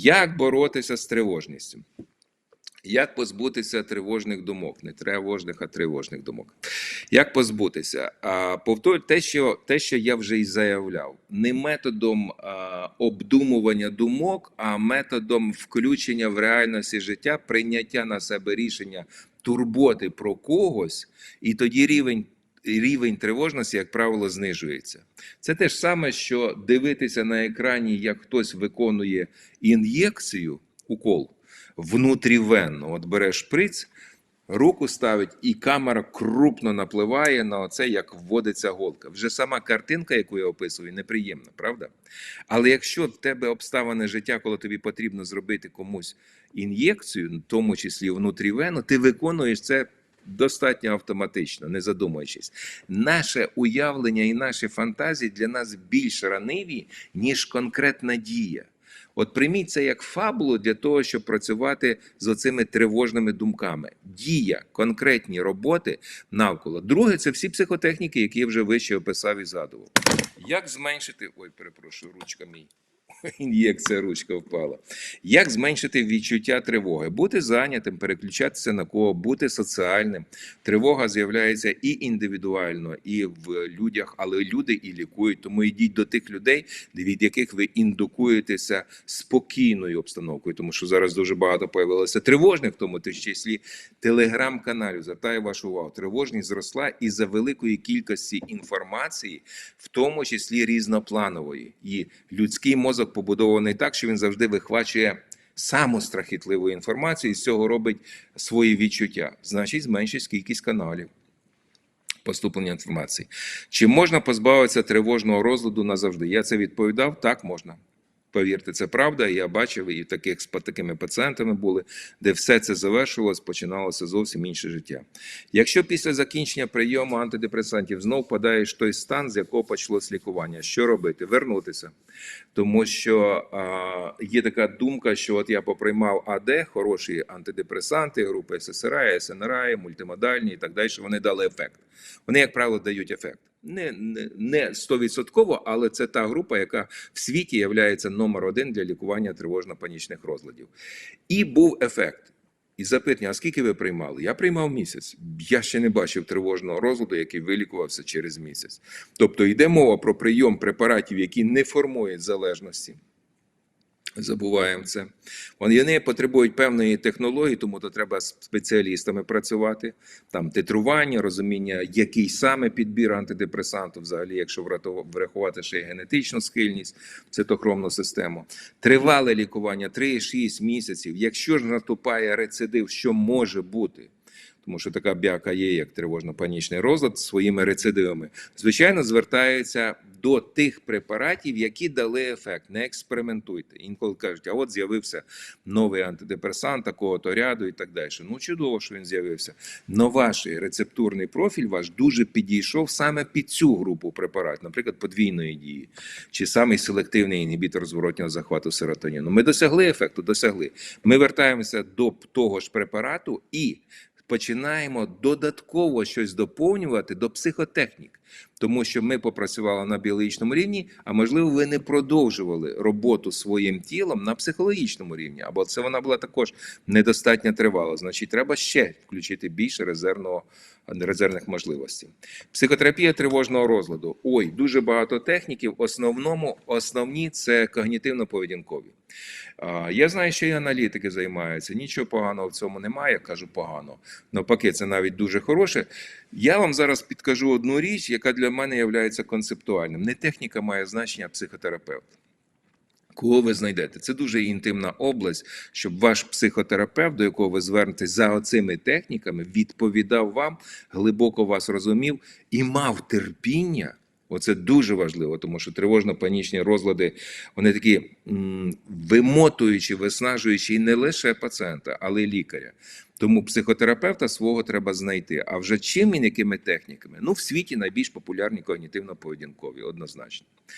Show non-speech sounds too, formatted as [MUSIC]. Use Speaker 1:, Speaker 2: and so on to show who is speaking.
Speaker 1: Як боротися з тривожністю? Як позбутися тривожних думок, не тривожних, а тривожних думок. Як позбутися? Повторю те, що те, що я вже і заявляв, не методом а, обдумування думок, а методом включення в реальності життя, прийняття на себе рішення турботи про когось, і тоді рівень. Рівень тривожності, як правило, знижується. Це те ж саме, що дивитися на екрані, як хтось виконує ін'єкцію, укол внутрівенно. От бере шприц, руку ставить, і камера крупно напливає на оце, як вводиться голка. Вже сама картинка, яку я описую, неприємна, правда? Але якщо в тебе обставини життя, коли тобі потрібно зробити комусь ін'єкцію, в тому числі внутрівенно, ти виконуєш це. Достатньо автоматично, не задумуючись, наше уявлення і наші фантазії для нас більш раниві, ніж конкретна дія. От прийміть це як фабулу для того, щоб працювати з оцими тривожними думками. Дія, конкретні роботи навколо. Друге, це всі психотехніки, які я вже вище описав і згадував. Як зменшити. Ой, перепрошую, ручка мій. [LAUGHS] Ін'єкція ручка впала. Як зменшити відчуття тривоги? Бути зайнятим, переключатися на кого, бути соціальним. Тривога з'являється і індивідуально, і в людях, але люди і лікують. Тому йдіть до тих людей, від яких ви індукуєтеся спокійною обстановкою, тому що зараз дуже багато появилося тривожних, в тому числі телеграм-каналів. Звертаю вашу увагу. Тривожність зросла із за великої кількості інформації, в тому числі різнопланової. І людський мозок побудований так, що він завжди вихвачує саму страхітливу інформацію і з цього робить свої відчуття. Значить, зменшить кількість каналів. Поступлення інформації. Чи можна позбавитися тривожного розладу назавжди? Я це відповідав. Так можна. Повірте, це правда. Я бачив і таких з такими пацієнтами були, де все це завершилось, починалося зовсім інше життя. Якщо після закінчення прийому антидепресантів знов впадаєш той стан, з якого почалось лікування, що робити? Вернутися. Тому що а, є така думка, що от я поприймав АД, хороші антидепресанти, групи ССРА, СНРА, мультимодальні і так далі, вони дали ефект. Вони, як правило, дають ефект. Не не, 100%, але це та група, яка в світі є номер один для лікування тривожно-панічних розладів. І був ефект. І запитання: а скільки ви приймали? Я приймав місяць. Я ще не бачив тривожного розладу, який вилікувався через місяць. Тобто йде мова про прийом препаратів, які не формують залежності. Забуваємо це. Вони потребують певної технології, тому то треба з спеціалістами працювати. Там титрування, розуміння, який саме підбір антидепресанту, взагалі, якщо врахувати ще й генетичну схильність, цитохромну систему. Тривале лікування 3-6 місяців. Якщо ж наступає рецидив, що може бути. Тому що така бяка є, як тривожно-панічний розлад своїми рецидивами, звичайно, звертається до тих препаратів, які дали ефект. Не експериментуйте. Інколи кажуть, а от з'явився новий антидепресант такого то ряду і так далі. Ну чудово, що він з'явився. Но ваш рецептурний профіль ваш дуже підійшов саме під цю групу препаратів, наприклад, подвійної дії, чи самий селективний інгібітор зворотнього захвату серотоніну. Ми досягли ефекту, досягли. Ми вертаємося до того ж препарату і починаємо додатково щось доповнювати до психотехнік, тому що ми попрацювали на біологічному рівні, а можливо, ви не продовжували роботу своїм тілом на психологічному рівні, або це вона була також недостатньо тривала. Значить, треба ще включити більше резервного. Резервних можливостей. Психотерапія тривожного розладу. Ой, дуже багато техніків. В основному основні це когнітивно-поведінкові. Я знаю, що і аналітики займаються. Нічого поганого в цьому немає. Я кажу погано. Навпаки, це навіть дуже хороше. Я вам зараз підкажу одну річ, яка для мене є концептуальним. Не техніка має значення, а психотерапевт. Кого ви знайдете? Це дуже інтимна область, щоб ваш психотерапевт, до якого ви звернетесь за оцими техніками, відповідав вам, глибоко вас розумів і мав терпіння. Оце дуже важливо, тому що тривожно-панічні розлади вони такі вимотуючі, виснажуючі і не лише пацієнта, але й лікаря. Тому психотерапевта свого треба знайти. А вже чим і якими техніками? Ну в світі найбільш популярні когнітивно-поведінкові, однозначно.